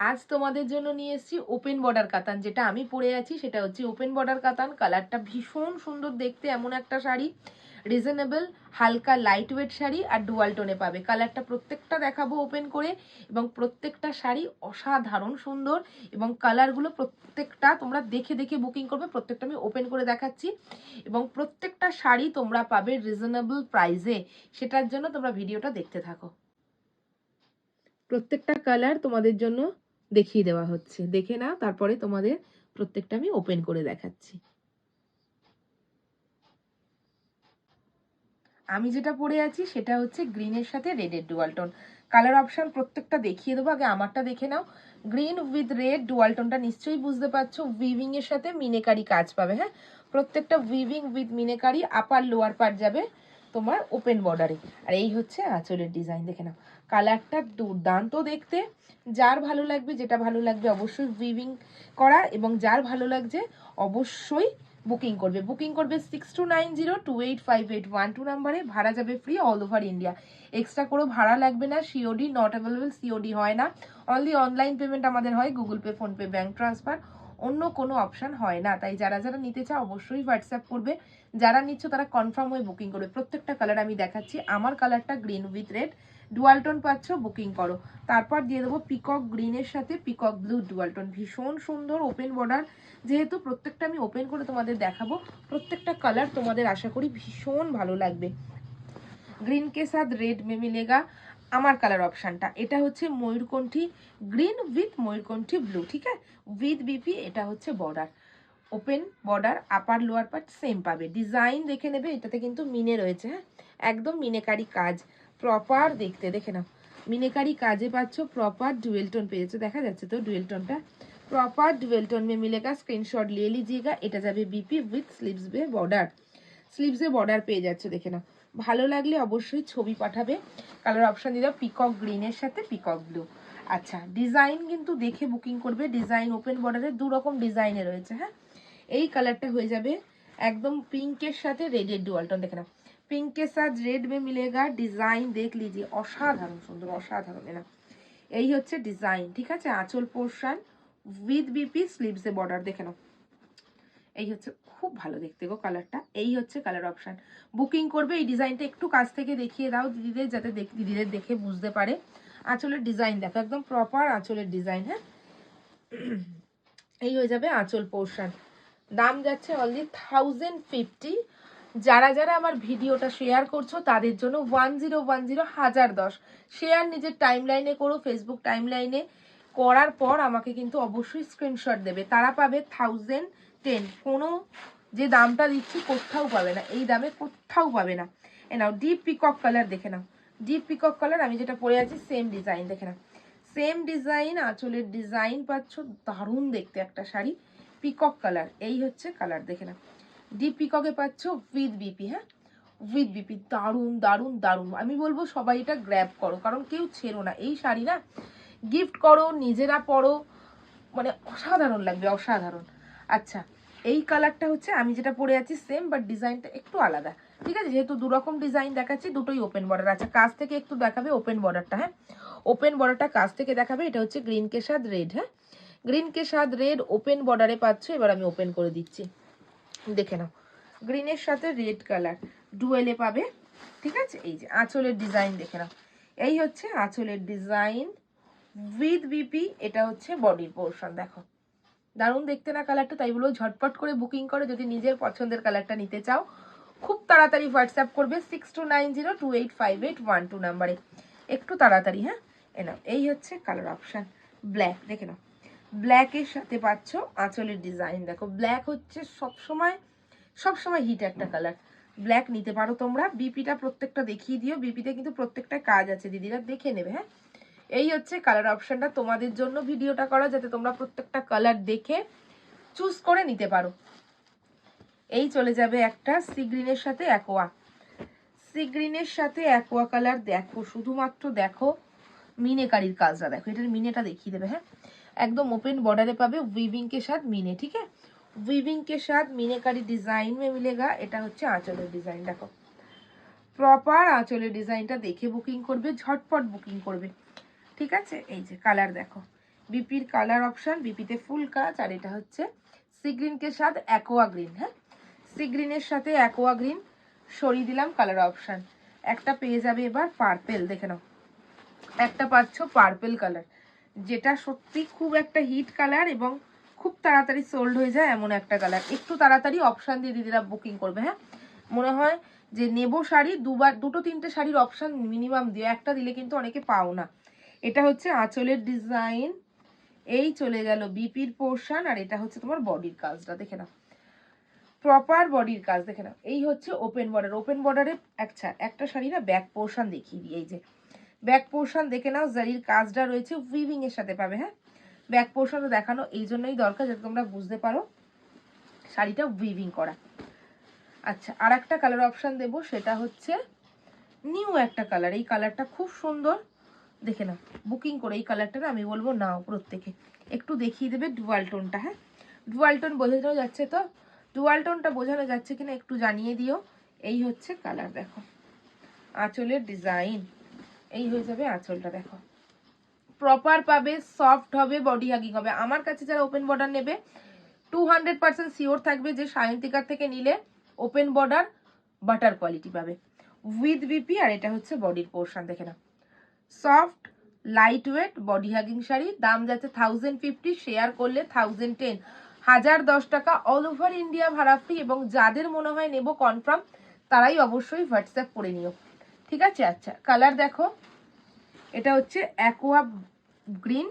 আজ তোমাদের জন্য নিয়ে এসেছি ওপেন বর্ডার কাতান। যেটা আমি পরে আছি, সেটা হচ্ছে ওপেন বর্ডার কাতান। কালারটা ভীষণ সুন্দর দেখতে, এমন একটা শাড়ি। রিজনেবল হালকা লাইট ওয়েট শাড়ি আর ডুয়াল টোনে পাবে। কালারটা প্রত্যেকটা দেখাবো ওপেন করে এবং প্রত্যেকটা শাড়ি অসাধারণ সুন্দর এবং কালারগুলো প্রত্যেকটা তোমরা দেখে দেখে বুকিং করবে। প্রত্যেকটা আমি ওপেন করে দেখাচ্ছি। এবং প্রত্যেকটা শাড়ি তোমরা পাবে রিজনেবল প্রাইসে সেটার জন্য তোমরা ভিডিওটা দেখতে থাকো। প্রত্যেকটা কালার তোমাদের জন্য দেখিয়ে দেওয়া হচ্ছে। দেখে নাও, তারপরে তোমাদের প্রত্যেকটা আমি ওপেন করে দেখাচ্ছি। আমি যেটা পরে আছি সেটা হচ্ছে গ্রিনের সাথে রেডের ডুয়ালটন কালার অপশন প্রত্যেকটা দেখিয়ে দেবো, আগে আমারটা দেখে নাও। গ্রিন উইথ রেড ডুয়ালটনটা নিশ্চয়ই বুঝতে পারছ উইভিং এর সাথে মিনেকারি কাজ পাবে হ্যাঁ? প্রত্যেকটা weaving with meenakari upper lower part যাবে। তোমার ওপেন বর্ডারে আর এই হচ্ছে আঁচলের ডিজাইন দেখে নাও। কালারটা দুর্দান্ত দেখতে। যার ভালো লাগবে, যেটা ভালো লাগবে অবশ্যই উইভিং করা এবং যার ভালো লাগছে অবশ্যই বুকিং করবে। বুকিং করবে six two nine zero two eight five eight one two নাম্বারে ভাড়া যাবে free all over India extra কোনো ভাড়া লাগবে না। সিওডি নট অ্যাভেলেবেল সিওডি হয় না। অনলি অনলাইন পেমেন্ট আমাদের হয় Google Pay PhonePe bank transfer অন্য কোনো অপশান হয় না। তাই যারা যারা নিতে চাও অবশ্যই হোয়াটসঅ্যাপ করবে। যারা নিচ্ছ তারা কনফার্ম হয়ে বুকিং করবে। প্রত্যেকটা কালার আমি দেখাচ্ছি। আমার কালারটা গ্রিন উইথ রেড ডুয়ালটন পাচ্ছ বুকিং করো। তারপর দিয়ে দেবো পিকক গ্রিনের সাথে পিকক ব্লু ডুয়ালটন ভীষণ সুন্দর ওপেন বর্ডার যেহেতু প্রত্যেকটা আমি ওপেন করে তোমাদের দেখাবো, প্রত্যেকটা কালার তোমাদের আশা করি ভীষণ ভালো লাগবে। গ্রিন কে সাথ রেড মে মিলেগা। আমার কালার অপশানটা এটা হচ্ছে ময়ূরকণ্ঠী গ্রিন উইথ ময়ূরকণ্ঠী ব্লু ঠিক আছে উইথ বিপি এটা হচ্ছে border open border upper lower part same পাবে ডিজাইন দেখে নেবে এটাতে কিন্তু মিনে রয়েছে হ্যাঁ একদম মিনেকারি কাজ প্রপার দেখতে দেখে নাও মিনেকারি কাজে পাচ্ছ প্রপার ডুয়েল টোন পেয়েছো দেখা যাচ্ছে তো ডুয়েল টোনটা प्रॉपर डुअल टोन में मिलेगा स्क्रीनशॉट ले लीजिएगा এটা যাবে বিপি উইথ স্লিভস বে বর্ডার স্লিভসে বর্ডার পেয়ে যাচ্ছে দেখে নাও ভালো লাগলে অবশ্যই ছবি পাঠাবে। কালার অপশন দিলাম পিকক গ্রিনের সাথে পিকক ব্লু আচ্ছা ডিজাইন কিন্তু দেখে বুকিং করবে। ডিজাইন ওপেন বর্ডারে দু রকম ডিজাইনে রয়েছে হ্যাঁ? এই কালারটা হয়ে যাবে একদম পিঙ্কের সাথে রেডের ডুয়ালটন দেখে নাও। পিঙ্কের সাথ রেড মে মিলেগা ডিজাইন দেখ লিজিয়ে অসাধারণ, সুন্দর, অসাধারণ না এই হচ্ছে ডিজাইন ঠিক আছে? আঁচল পোর্শন উইথ বিপি স্লিভসে বর্ডার দেখে নাও। এই হচ্ছে খুব ভালো দেখতে গো কালারটা এই হচ্ছে কালার অপশান বুকিং করবে, এই ডিজাইনটা একটু কাছ থেকে দেখিয়ে দাও দিদিদের, যাতে দিদিদের দেখে বুঝতে পারে। আঁচলের ডিজাইন দেখো, একদম প্রপার আঁচলের ডিজাইন হ্যাঁ? এই হয়ে যাবে আঁচল পোর্শন দাম যাচ্ছে অনলি থাউজেন্ড ফিফটি যারা যারা আমার ভিডিওটা শেয়ার করছ, তাদের জন্য ওয়ান জিরো ওয়ান জিরো হাজার দশ। শেয়ার নিজের টাইম লাইনে করো ফেসবুক টাইম লাইনে করার পর আমাকে কিন্তু অবশ্যই স্ক্রিনশট দেবে। তারা পাবে থাউজেন্ড টেন কোনো যে দামটা দিচ্ছি কোথাও পাবে না, এই দামে কোথাও পাবে না। এ নাও ডিপ পিকক কালার দেখে নাও। ডিপ পিকক কালার আমি যেটা পরে আছি সেম ডিজাইন দেখে নাও। সেম ডিজাইন আঁচলের ডিজাইন পাচ্ছ, দারুণ দেখতে একটা শাড়ি। পিকক কালার এই হচ্ছে কালার দেখে নাও। ডিপ পিককে পাচ্ছ উইথ বিপি হ্যাঁ? উইথ বিপি দারুণ দারুণ দারুণ। আমি বলব সবাই এটা গ্র্যাব করো, কারণ কেউ ছেড়ো না। এই শাড়ি না গিফট করো, নিজেরা পড়ো মানে অসাধারণ লাগবে, অসাধারণ। আচ্ছা এই কালারটা হচ্ছে আমি যেটা পরে আছি সেম বাট ডিজাইনটা একটু আলাদা। ঠিক আছে? যেহেতু দু রকম ডিজাইন দেখাচ্ছি, দুটোই ওপেন বর্ডার আছে কাছ থেকে একটু দেখাবে ওপেন বর্ডারটা হ্যাঁ? ওপেন বর্ডারটা কাছ থেকে দেখাবে, এটা হচ্ছে গ্রিন কে সাদ রেড হ্যাঁ? গ্রিন কে সাদ রেড ওপেন বর্ডারে পাচ্ছ, এবার আমি ওপেন করে দিচ্ছি। দেখে নাও। গ্রিনের সাথে রেড কালার ডুয়েলে পাবে, ঠিক আছে? এই যে আঁচলের ডিজাইন দেখে নাও। এই হচ্ছে আঁচলের ডিজাইন উইথ বিপি এটা হচ্ছে বডির পোর্শন দেখো। দারুণ দেখতে না কালারটা তাই ঝটপট করে বুকিং করো। যদি নিজের পছন্দের কালারটা নিতে চাও, খুব তাড়াতাড়ি হোয়াটসঅ্যাপ করবে six two nine zero two eight five eight one two নাম্বারে একটু তাড়াতাড়ি হ্যাঁ? এ নাও, এই হচ্ছে কালার অপশান ব্ল্যাক দেখে নাও। ব্ল্যাকের সাথে পাচ্ছ আঁচলের ডিজাইন দেখো ব্ল্যাক হচ্ছে সবসময় সবসময় হিট একটা কালার ব্ল্যাক নিতে পারো তোমরা। বিপিটা প্রত্যেকটা দেখিয়ে দিও। বিপিতে কিন্তু প্রত্যেকটা কাজ আছে। দিদিরা দেখে নেবে হ্যাঁ? এই হচ্ছে কালার অপশানটা তোমাদের জন্য ভিডিওটা করা যাতে তোমরা প্রত্যেকটা কালার দেখে চুজ করে নিতে পারো। এই চলে যাবে একটা সি গ্রিনের সাথে অ্যাকোয়া সি গ্রিনের সাথে অ্যাকোয়া কালার দেখো, শুধুমাত্র দেখো মিনেকারির কাজটা দেখো। এটার মিনেটা দেখিয়ে দেবে হ্যাঁ? একদম ওপেন বর্ডারে পাবে উইভিং কে সাথ মিনে, ঠিক আছে? উইভিং কে সাথ মিনেকারি ডিজাইন মিলেগা। এটা হচ্ছে আঁচলের ডিজাইন দেখো। প্রপার আঁচলের ডিজাইনটা দেখে বুকিং করবে, ঝটপট বুকিং করবে। ঠিক আছে? এই যে কালার দেখো। বিপির কালার অপশান বিপিতে ফুল কাজ, আর এটা হচ্ছে সি গ্রিনকে সাথ অ্যাকোয়া গ্রিন হ্যাঁ? সি গ্রিনের সাথে অ্যাকোয়া গ্রিন সরিয়ে দিলাম কালার অপশান একটা পেয়ে যাবে এবার পার্পেল দেখে নাও। একটা পাচ্ছ পার্পেল কালার যেটা সত্যি খুব একটা হিট কালার এবং খুব তাড়াতাড়ি সোল্ড হয়ে যায় এমন একটা কালার একটু তাড়াতাড়ি অপশান দিয়ে দিদিরা বুকিং করবে হ্যাঁ? মনে হয় যে নেব শাড়ি, দুবার, দুটো তিনটে শাড়ির অপশান মিনিমাম দিও একটা দিলে কিন্তু অনেকে পাও না। এটা হচ্ছে আঁচলের ডিজাইন এই চলে গেল বিপির পোর্শন আর এটা হচ্ছে তোমার বডির কাজটা, দেখে নাও। প্রপার বডির কাজ, দেখে নাও। এই হচ্ছে ওপেন বর্ডার ওপেন বর্ডারে আচ্ছা একটা শাড়ি না ব্যাক পোর্শন দেখিয়ে দিই, এই যে। ব্যাক পোর্শন দেখে নাও জারির কাজটা রয়েছে উইভিং এর সাথে পাবে হ্যাঁ? ব্যাক পোর্শনও দেখানো, এই জন্যই দরকার যাতে তোমরা বুঝতে পারো শাড়িটা উইভিং করা। আচ্ছা আর একটা কালার অপশান দেবো, সেটা হচ্ছে নিউ একটা কালার এই কালারটা খুব সুন্দর। দেখে নাও। বুকিং করে এই কালারটা না আমি বলব নাও প্রত্যেকে। একটু দেখিয়ে দেবে ডুয়াল টোনটা হ্যাঁ? ডুয়াল টোন বোঝানো যাচ্ছে তো? ডুয়াল টোনটা বোঝানো যাচ্ছে কিনা একটু জানিয়ে দিও। এই হচ্ছে কালার দেখো। আঁচলের ডিজাইন এই হয়ে যাবে আঁচলটা, দেখো। প্রপার পাবে সফট হবে বডি হাগিং হবে। আমার কাছে যারা ওপেন বর্ডার নেবে টু হান্ড্রেড পার্সেন্ট শিওর থাকবে যে সায়ন্তিকার থেকে নিলে ওপেন বর্ডার বাটার কোয়ালিটি পাবে। উইথ বিপি আর এটা হচ্ছে বডির পোর্শন দেখে নাও। Soft light weight body hugging sari. দাম যাচ্ছে থাউজেন্ড ফিফটি শেয়ার করলে থাউজেন্ড টেন হাজার দশ টাকা অল ওভার ইন্ডিয়া ভাড়া ফ্রি এবং যাদের মনে হয় নেব কনফার্ম তারাই অবশ্যই হোয়াটসঅ্যাপ করে নিও। ঠিক আছে? আচ্ছা কালার দেখো। এটা হচ্ছে অ্যাকোয়া গ্রিন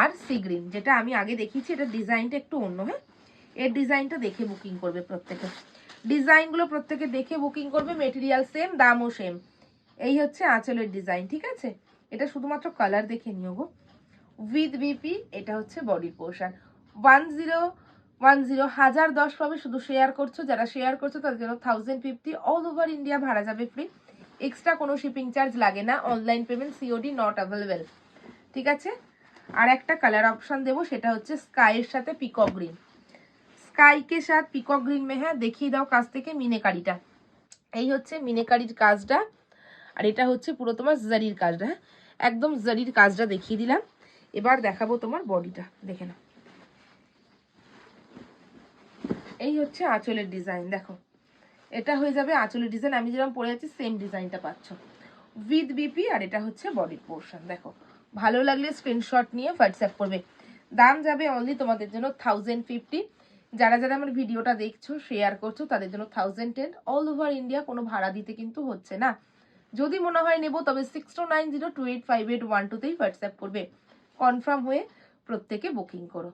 আর সি গ্রিন যেটা আমি আগে দেখিয়েছি, এটা ডিজাইনটা একটু অন্য হ্যাঁ? এর ডিজাইনটা দেখে বুকিং করবে প্রত্যেকে। ডিজাইনগুলো প্রত্যেকে দেখে বুকিং করবে মেটেরিয়াল সেম দামও সেম এই হচ্ছে আঁচলের ডিজাইন ঠিক আছে? এটা শুধুমাত্র কালার দেখে নিও গো। উইথ বিপি এটা হচ্ছে বডির portion one zero one zero হাজার দশ পাবে শুধু শেয়ার করছ। যারা শেয়ার করছ, তাদের জন্য thousand fifty all over India ভাড়া যাবে ফ্রি এক্সট্রা কোনো শিপিং চার্জ লাগে না। Online payment COD not available ঠিক আছে? আর একটা কালার অপশান দেবো, সেটা হচ্ছে স্কাইয়ের সাথে পিকক গ্রিন স্কাইকে সাথ পিকক গ্রিন মে হ্যাঁ দেখিয়ে দাও কাছ থেকে মিনেকারিটা। এই হচ্ছে মিনেকারির কাজটা। আর এটা হচ্ছে পুরো তোমার জারির কাজটা হ্যাঁ? একদম জারির কাজটা দেখিয়ে দিলাম। এবার দেখাবো তোমার বডিটা, দেখে নাও। এই হচ্ছে আঁচলের ডিজাইন, দেখো। এটা হয়ে যাবে আঁচলের ডিজাইন, আমি যেরকম পরে আছি সেম ডিজাইনটা পাচ্ছ। উইথ বিপি আর এটা হচ্ছে বডির পোর্শন দেখো। ভালো লাগলে স্ক্রিনশট নিয়ে হোয়াটসঅ্যাপ করবে। দাম যাবে অনলি তোমাদের জন্য থাউজেন্ড ফিফটি যারা যারা আমার ভিডিওটা দেখছ শেয়ার করছ, তাদের জন্য thousand ten all over India কোনো ভাড়া দিতে কিন্তু হচ্ছে না। যদি মনে হয় নেব, তবে six two nine zero two eight five eight one টুতেই WhatsApp করবে। কনফার্ম হয়ে প্রত্যেকে বুকিং করো।